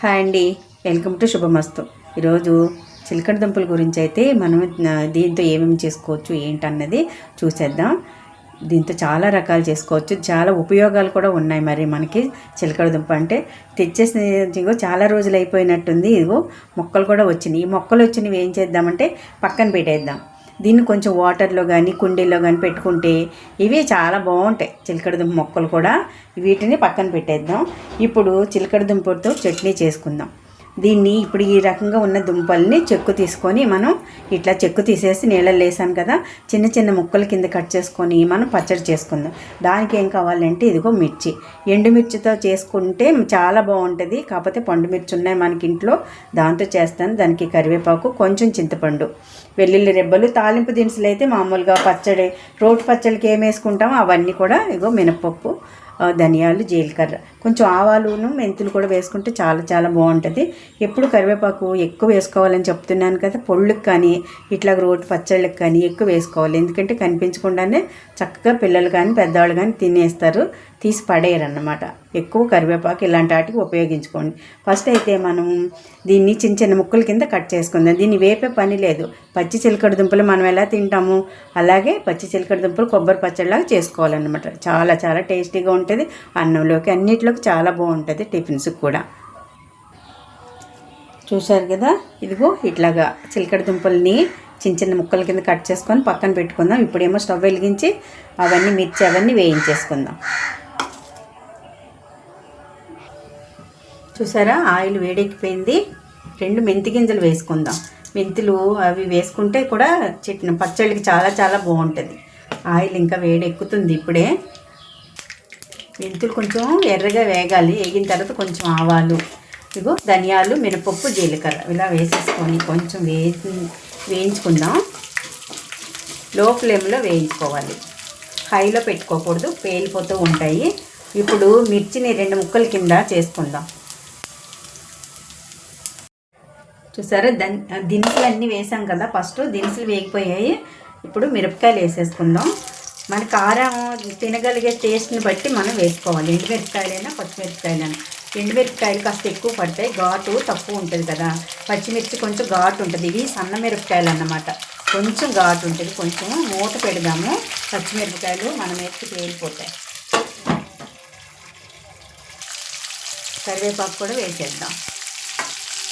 Hi అండి. Welcome to శుభమస్తు. ఈరోజు చిలకడ దుంపల గురించి అయితే మనం దీంతో ఏమేమి చేసుకోవచ్చు ఏంటన్నది చూసేద్దాం. దీంతో చాలా రకాలు చేసుకోవచ్చు. చాలా ఉపయోగాలు కూడా ఉన్నాయి మరి మనకి చిలకడ దుంప అంటే. తెచ్చేసిన చాలా రోజులు అయిపోయినట్టుంది. ఇదిగో మొక్కలు కూడా వచ్చినాయి. ఈ మొక్కలు వచ్చినవి ఏం చేద్దామంటే పక్కన పెట్టేద్దాం. దీన్ని కొంచెం వాటర్లో కానీ కుండీలో కానీ పెట్టుకుంటే ఇవి చాలా బాగుంటాయి. చిలకడ దుంప మొక్కలు కూడా వీటిని పక్కన పెట్టేద్దాం. ఇప్పుడు చిలకడ దుంపతో చట్నీ చేసుకుందాం. దీన్ని ఇప్పుడు ఈ రకంగా ఉన్న దుంపల్ని చెక్కు తీసుకొని మనం ఇట్లా చెక్కు తీసేసి నీళ్ళలో వేసాను కదా చిన్న చిన్న ముక్కల కింద కట్ చేసుకొని మనం పచ్చడి చేసుకుందాం. దానికి ఏం కావాలంటే ఇదిగో మిర్చి. ఎండుమిర్చితో చేసుకుంటే చాలా బాగుంటుంది కాకపోతే పండు మిర్చి ఉన్నాయి మనకి ఇంట్లో దాంతో చేస్తాను. దానికి కరివేపాకు కొంచెం చింతపండు వెల్లుల్లి రెబ్బలు తాలింపు దినుసులు అయితే మామూలుగా పచ్చడి రోటి పచ్చడికి ఏం వేసుకుంటామో అవన్నీ కూడా ఇగో మినపప్పు ధనియాలు జీలకర్ర. కొంచెం ఆవాలును మెంతులు కూడా వేసుకుంటే చాలా చాలా బాగుంటుంది. ఎప్పుడు కరివేపాకు ఎక్కువ వేసుకోవాలని చెప్తున్నాను కదా పొళ్ళకి కానీ ఇట్లా రోటి పచ్చళ్ళకి కానీ ఎక్కువ వేసుకోవాలి. ఎందుకంటే కనిపించకుండానే చక్కగా పిల్లలు కానీ పెద్దవాళ్ళు కానీ తినేస్తారు. తీసి పడేయరన్నమాట. ఎక్కువ కరివేపాకు ఇలాంటి వాటికి ఉపయోగించుకోండి. ఫస్ట్ అయితే మనం దీన్ని చిన్న చిన్న ముక్కల కింద కట్ చేసుకుందాం. దీన్ని వేపే పని లేదు. పచ్చి చిలకడ దుంపలు మనం ఎలా తింటాము? అలాగే పచ్చి చిలకడ దుంపలు కొబ్బరి పచ్చడిలాగా చేసుకోవాలన్నమాట. చాలా చాలా టేస్టీగా ఉంటుంది. అన్నంలోకి అన్నిటిలోకి చాలా బాగుంటుంది టిఫిన్స్కి కూడా. చూశారు కదా? ఇదిగో ఇట్లాగా చిలకడ దుంపల్ని చిన్న చిన్న ముక్కల కింద కట్ చేసుకొని పక్కన పెట్టుకుందాం. ఇప్పుడేమో స్టవ్ వెలిగించి అవన్నీ మిర్చి అవన్నీ వేయించేసుకుందాం. చూసారా? ఆయిల్ వేడెక్కిపోయింది. రెండు మెంతి గింజలు వేసుకుందాం. మెంతులు అవి వేసుకుంటే కూడా చట్నీ పచ్చళ్ళకి చాలా చాలా బాగుంటుంది. ఆయిల్ ఇంకా వేడెక్కుతుంది ఇప్పుడే. మెంతులు కొంచెం ఎర్రగా వేగాలి. వేగిన తర్వాత కొంచెం ఆవాలు ఇగో ధనియాలు మినపప్పు జీలకర్ర ఇలా వేసేసుకొని కొంచెం వే వేయించుకుందాం. లో ఫ్లేమ్లో వేయించుకోవాలి. హైలో పెట్టుకోకూడదు. పేలిపోతూ ఉంటాయి. ఇప్పుడు మిర్చిని రెండు ముక్కల కింద చేసుకుందాం. చూసారా? దన్ దినుసులు అన్నీ వేసాం కదా. ఫస్ట్ దినుసులు వేగిపోయాయి. ఇప్పుడు మిరపకాయలు వేసేసుకుందాం. మన కారం తినగలిగే టేస్ట్ని బట్టి మనం వేసుకోవాలి. ఎండుమిరపకాయలైనా పచ్చిమిరపకాయలైనా. ఎండుమిరపకాయలు కాస్త ఎక్కువ పడతాయి. ఘాటు తక్కువ ఉంటుంది కదా. పచ్చిమిర్చి కొంచెం ఘాటు ఉంటుంది. ఇవి సన్న మిరపకాయలు అన్నమాట. కొంచెం ఘాటు ఉంటుంది. కొంచెం మూత పెడదాము. పచ్చిమిరపకాయలు మన మీదకి తేలిపోతాయి. కరివేపాకు కూడా వేసేద్దాం.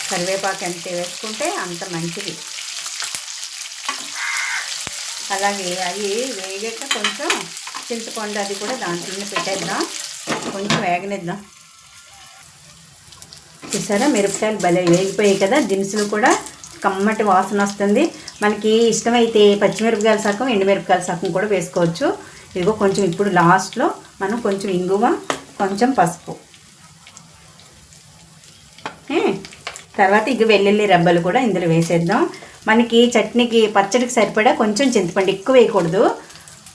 కరివేపాకు ఎంత వేసుకుంటే అంత మంచిది. అలాగే అవి వేగాక కొంచెం చింతపండు అది కూడా దాంట్లోనే పెట్టేద్దాం. కొంచెం వేగనిద్దాం. చూసారా? మిరపకాయలు భలే వేగిపోయాయి కదా? దినుసులు కూడా కమ్మటి వాసన వస్తుంది. మనకి ఇష్టమైతే పచ్చిమిరపకాయల సగం ఎండుమిరపకాయల సగం కూడా వేసుకోవచ్చు. ఇదిగో కొంచెం ఇప్పుడు లాస్ట్లో మనం కొంచెం ఇంగువ కొంచెం పసుపు ఏ, తర్వాత ఇక వెల్లుల్లి రెబ్బలు కూడా ఇందులో వేసేద్దాం. మనకి చట్నీకి పచ్చడికి సరిపడా కొంచెం చింతపండు ఎక్కువ వేయకూడదు.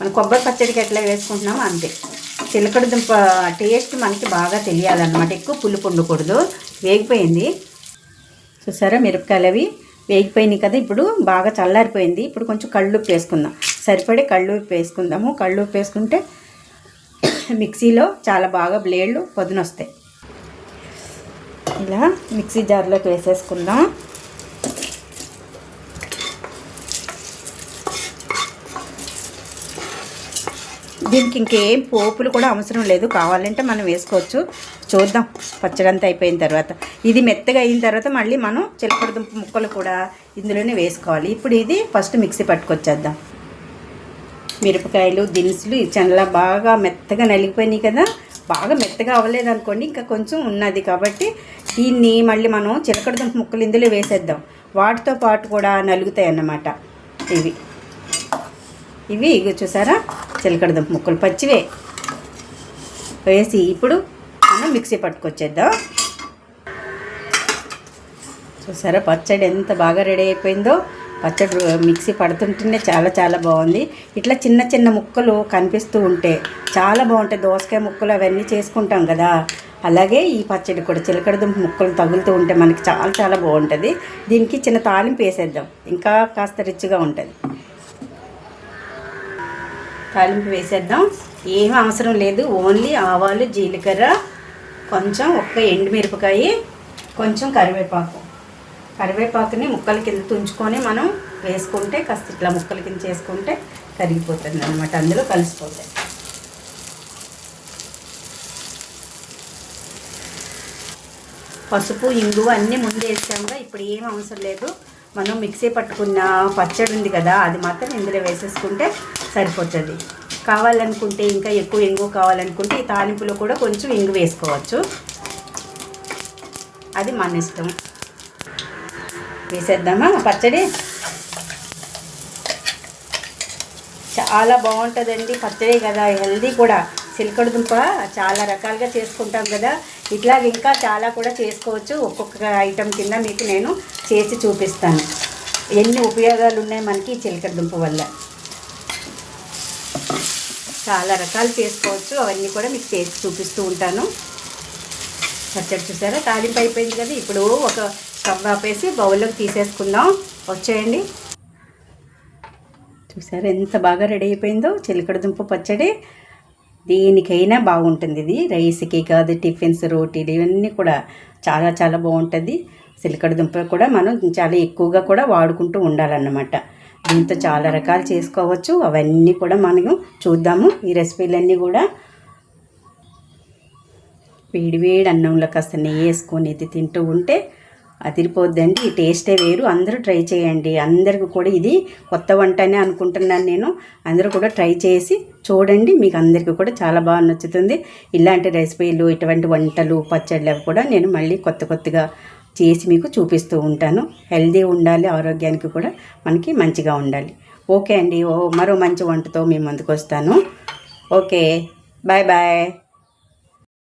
మనం కొబ్బరి పచ్చడికి ఎట్లా వేసుకుంటున్నామో అంతే. చిలకడ దుంప టేస్ట్ మనకి బాగా తెలియాలన్నమాట. ఎక్కువ పులుపు ఉండకూడదు. వేగిపోయింది. చూసారా మిరపకాయలు అవి? వేగిపోయినాయి కదా ఇప్పుడు. బాగా చల్లారిపోయింది. ఇప్పుడు కొంచెం కళ్ళు వేసుకుందాం. సరిపడే కళ్ళు వేసుకుందాము. కళ్ళు వేసుకుంటే మిక్సీలో చాలా బాగా బ్లేడ్లు పొదునొస్తాయి. ఇలా మిక్సీ జార్లోకి వేసేసుకుందాం. దీనికి ఇంకేం పోపులు కూడా అవసరం లేదు. కావాలంటే మనం వేసుకోవచ్చు. చూద్దాం. పచ్చడంతా అయిపోయిన తర్వాత. ఇది మెత్తగా అయిన తర్వాత మళ్ళీ మనం చిలకడ దుంప ముక్కలు కూడా ఇందులోనే వేసుకోవాలి. ఇప్పుడు ఇది ఫస్ట్ మిక్సీ పట్టుకొచ్చేద్దాం. మిరపకాయలు దినుసులు ఈ చల్ల బాగా మెత్తగా నలిగిపోయినాయి కదా. బాగా మెత్తగా అవ్వలేదు అనుకోండి ఇంకా కొంచెం ఉన్నది కాబట్టి దీన్ని మళ్ళీ మనం చిలకడ దుంప ముక్కలు ఇందులో వేసేద్దాం. వాటితో పాటు కూడా నలుగుతాయి అన్నమాట ఇవి. ఇవి ఇవి చూసారా? చిలకడ దుంప ముక్కలు పచ్చివే. వేసి ఇప్పుడు మనం మిక్సీ పట్టుకొచ్చేద్దాం. చూసారా? పచ్చడి ఎంత బాగా రెడీ అయిపోయిందో. పచ్చడి మిక్సీ పడుతుంటేనే చాలా చాలా బాగుంది. ఇట్లా చిన్న చిన్న ముక్కలు కనిపిస్తూ ఉంటే చాలా బాగుంటాయి. దోసకాయ ముక్కలు అవన్నీ చేసుకుంటాం కదా. అలాగే ఈ పచ్చడి కూడా చిలకడ దుంప ముక్కలు తగులుతూ ఉంటే మనకి చాలా చాలా బాగుంటుంది. దీనికి చిన్న తాలింపు వేసేద్దాం. ఇంకా కాస్త రిచ్గా ఉంటుంది. తాలింపు వేసేద్దాం. ఏం అవసరం లేదు. ఓన్లీ ఆవాలు జీలకర్ర కొంచెం ఒక్క ఎండుమిరపకాయ కొంచెం కరివేపాకు. కరివేపాకుని ముక్కల కింద తుంచుకొని మనం వేసుకుంటే కాస్త ఇట్లా ముక్కల కింద చేసుకుంటే కరిగిపోతుంది అనమాట అందులో కలిసిపోతాయి. పసుపు ఇంగువ అన్నీ ముందు వేసాముగా ఇప్పుడు ఏం అవసరం లేదు. మనం మిక్సీ పట్టుకున్న పచ్చడి ఉంది కదా అది మాత్రం ఇందులో వేసేసుకుంటే సరిపోతుంది. కావాలనుకుంటే ఇంకా ఎక్కువ ఇంగు కావాలనుకుంటే ఈ తాలింపులో కూడా కొంచెం ఇంగు వేసుకోవచ్చు. అది మన ఇష్టం. వేసేద్దామా పచ్చడి? చాలా బాగుంటుందండి పచ్చడి కదా హెల్దీ కూడా. చిలకడ దుంప చాలా రకాలుగా చేసుకుంటాం కదా. ఇట్లా ఇంకా చాలా కూడా చేసుకోవచ్చు. ఒక్కొక్క ఐటెం కింద మీకు నేను చేసి చూపిస్తాను. ఎన్ని ఉపయోగాలు ఉన్నాయి మనకి చిలకడదుంప చిలకడ దుంప వల్ల. చాలా రకాలు చేసుకోవచ్చు. అవన్నీ కూడా మీకు చేసి చూపిస్తూ ఉంటాను. పచ్చడి చూసారా? తాలింపు అయిపోయింది కదా. ఇప్పుడు ఒక స్టవ్ ఆపేసి బౌల్లోకి తీసేసుకుందాం. వచ్చేయండి. చూసారా ఎంత బాగా రెడీ అయిపోయిందో చిలకడ దుంప పచ్చడి. దేనికైనా బాగుంటుంది ఇది. రైస్కి కాదు టిఫిన్స్ రోటీలు ఇవన్నీ కూడా చాలా చాలా బాగుంటుంది. సిలికడ దుంప కూడా మనం చాలా ఎక్కువగా కూడా వాడుకుంటూ ఉండాలన్నమాట. దీంతో చాలా రకాలు చేసుకోవచ్చు. అవన్నీ కూడా మనం చూద్దాము. ఈ రెసిపీలన్నీ కూడా వేడి వేడి అన్నంలో కాస్త నెయ్యి వేసుకొని ఇది తింటూ ఉంటే అదిరిపోద్దండి ఈ టేస్టే వేరు. అందరూ ట్రై చేయండి. అందరికి కూడా ఇది కొత్త వంటనే అనుకుంటున్నాను నేను. అందరూ కూడా ట్రై చేసి చూడండి. మీకు అందరికీ కూడా చాలా బాగా నచ్చుతుంది. ఇలాంటి రెసిపీలు ఇటువంటి వంటలు పచ్చళ్ళు అవి కూడా నేను మళ్ళీ కొత్త కొత్తగా చేసి మీకు చూపిస్తూ ఉంటాను. హెల్దీ ఉండాలి. ఆరోగ్యానికి కూడా మనకి మంచిగా ఉండాలి. ఓకే అండి. ఓ మరో మంచి వంటతో మీ ముందుకు వస్తాను. ఓకే. Bye bye.